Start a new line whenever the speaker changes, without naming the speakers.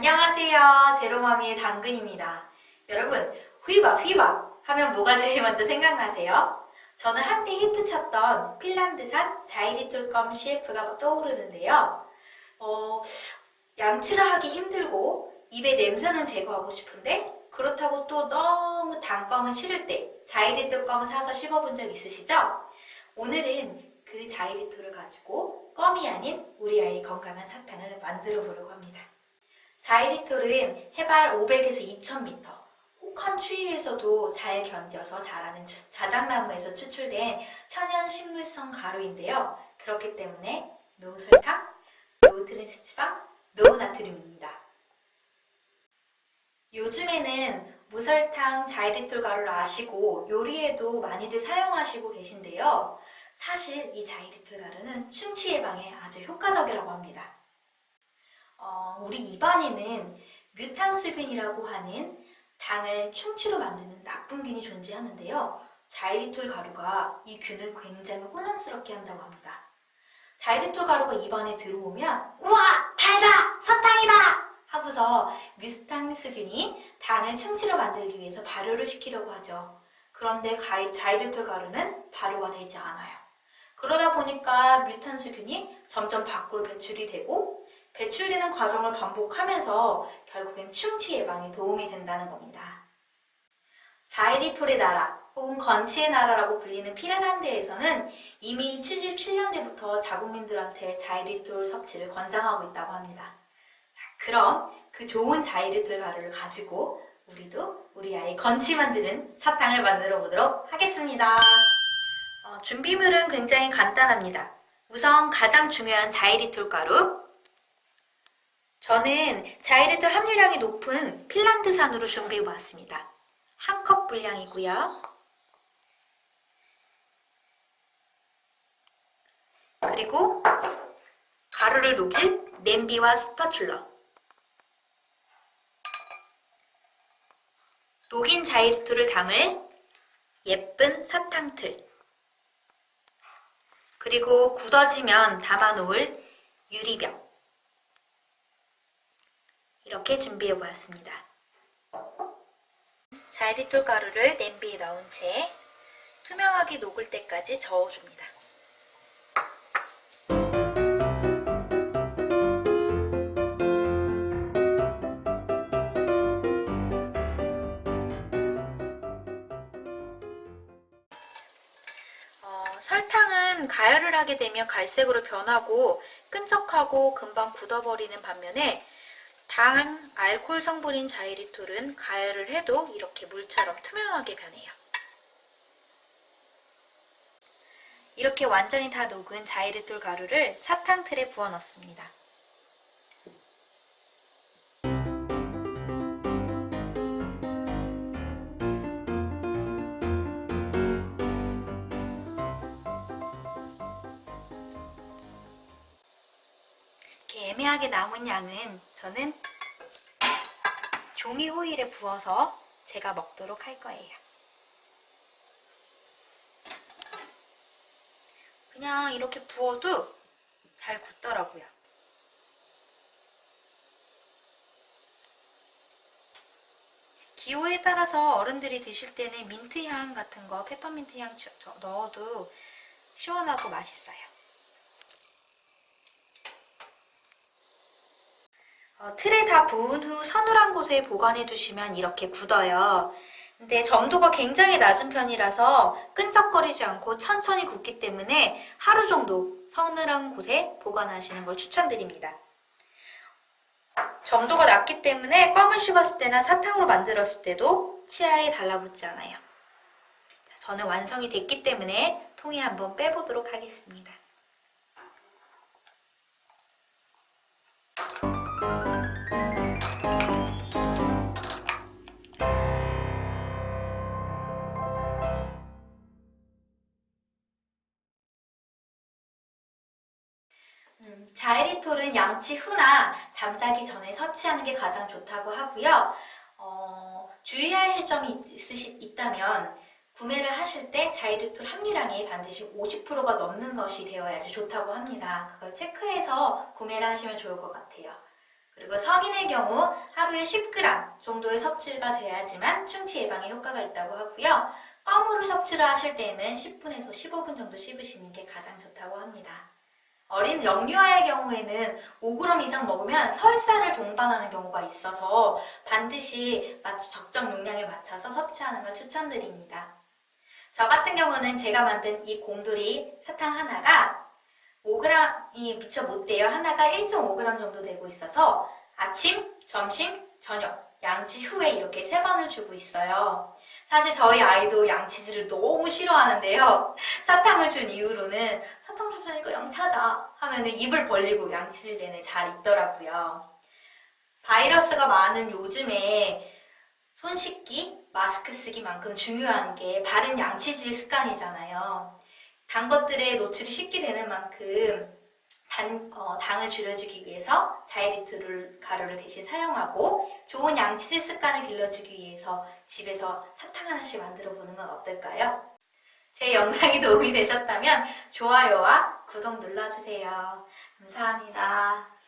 안녕하세요. 제로마미의 당근입니다. 여러분, 휘바 휘바 하면 뭐가 제일 먼저 생각나세요? 저는 한때 히트쳤던 핀란드산 자이리툴껌 CF가 떠오르는데요. 어, 양치를 하기 힘들고 입에 냄새는 제거하고 싶은데 그렇다고 또 너무 단껌은 싫을 때 자이리툴껌을 사서 씹어본 적 있으시죠? 오늘은 그 자이리톨을 가지고 껌이 아닌 우리 아이 건강한 사탕을 만들어 보려고 합니다. 자이리톨은 해발 500에서 2000m, 혹한 추위에서도 잘 견뎌서 자라는 주- 자작나무에서 추출된 천연 식물성 가루인데요. 그렇기 때문에 노 설탕, 노 트랜스지방, 노 나트륨입니다. 요즘에는 무설탕 자이리톨 가루를 아시고 요리에도 많이들 사용하시고 계신데요. 사실 이 자이리톨 가루는 충치 예방에 아주 효과적이라고 합니다. 어, 우리 입안에는 뮤탄수균이라고 하는 당을 충치로 만드는 나쁜 균이 존재하는데요. 자이리톨 가루가 이 균을 굉장히 혼란스럽게 한다고 합니다. 자이리톨 가루가 입안에 들어오면 우와 달다 사탕이다 하고서 뮤탄수균이 당을 충치로 만들기 위해서 발효를 시키려고 하죠. 그런데 자이리톨 가루는 발효가 되지 않아요. 그러다 보니까 뮤탄수균이 점점 밖으로 배출이 되고 배출되는 과정을 반복하면서 결국엔 충치 예방에 도움이 된다는 겁니다. 자이리톨의 나라 혹은 건치의 나라라고 불리는 핀란드에서는 이미 77년대부터 자국민들한테 자이리톨 섭취를 권장하고 있다고 합니다. 자, 그럼 그 좋은 자이리톨 가루를 가지고 우리도 우리 아이 건치 만드는 사탕을 만들어 보도록 하겠습니다. 어, 준비물은 굉장히 간단합니다. 우선 가장 중요한 자이리톨 가루. 저는 자이리톨 함유량이 높은 핀란드산으로 준비해 보았습니다. 한 컵 분량이고요. 그리고 가루를 녹일 냄비와 스파츌러. 녹인 자이리톨을 담을 예쁜 사탕틀. 그리고 굳어지면 담아놓을 유리병. 이렇게 준비해 보았습니다. 자이리톨 가루를 냄비에 넣은 채 투명하게 녹을 때까지 저어줍니다. 어, 설탕은 가열을 하게 되면 갈색으로 변하고 끈적하고 금방 굳어버리는 반면에 당, 알코올 성분인 자이리톨은 가열을 해도 이렇게 물처럼 투명하게 변해요. 이렇게 완전히 다 녹은 자이리톨 가루를 사탕틀에 부어 넣습니다. 이렇게 애매하게 남은 양은 저는 종이 호일에 부어서 제가 먹도록 할 거예요. 그냥 이렇게 부어도 잘 굳더라고요. 기호에 따라서 어른들이 드실 때는 민트 향 같은 거, 페퍼민트 향 저- 저- 넣어도 시원하고 맛있어요. 어, 틀에 다 부은 후 서늘한 곳에 보관해 두시면 이렇게 굳어요. 근데 점도가 굉장히 낮은 편이라서 끈적거리지 않고 천천히 굳기 때문에 하루 정도 서늘한 곳에 보관하시는 걸 추천드립니다. 점도가 낮기 때문에 껌을 씹었을 때나 사탕으로 만들었을 때도 치아에 달라붙지 않아요. 자, 저는 완성이 됐기 때문에 통에 한번 빼보도록 하겠습니다. 음, 자에리톨은 양치 후나 잠자기 전에 섭취하는 게 가장 좋다고 하고요. 어, 주의하실 점이 있으시, 있다면 구매를 하실 때 자이리톨 함유량이 반드시 50%가 넘는 것이 되어야지 좋다고 합니다. 그걸 체크해서 구매를 하시면 좋을 것 같아요. 그리고 성인의 경우 하루에 10g 정도의 섭취가 돼야지만 충치 예방에 효과가 있다고 하고요. 껌으로 섭취를 하실 때는 10분에서 15분 정도 씹으시는 게 가장 좋다고 합니다. 어린 영유아의 경우에는 5g 이상 먹으면 설사를 동반하는 경우가 있어서 반드시 맞- 적정 용량에 맞춰서 섭취하는 걸 추천드립니다. 저 같은 경우는 제가 만든 이 곰돌이 사탕 하나가 5g이 미처 못 돼요. 하나가 1.5g 정도 되고 있어서 아침, 점심, 저녁, 양치 후에 이렇게 세 번을 주고 있어요. 사실 저희 아이도 양치질을 너무 싫어하는데요. 사탕을 준 이후로는 사탕 주스니까 양치하자 하면은 입을 벌리고 양치질 내내 잘 있더라고요. 바이러스가 많은 요즘에 손 씻기, 마스크 쓰기만큼 중요한 게 바른 양치질 습관이잖아요. 단 것들에 노출이 쉽게 되는 만큼 단, 어, 당을 줄여주기 위해서 자이리톨 가루를 대신 사용하고 좋은 양치질 습관을 길러주기 위해서 집에서 사탕 하나씩 만들어 보는 건 어떨까요? 제 영상이 도움이 되셨다면 좋아요와 구독 눌러주세요. 감사합니다.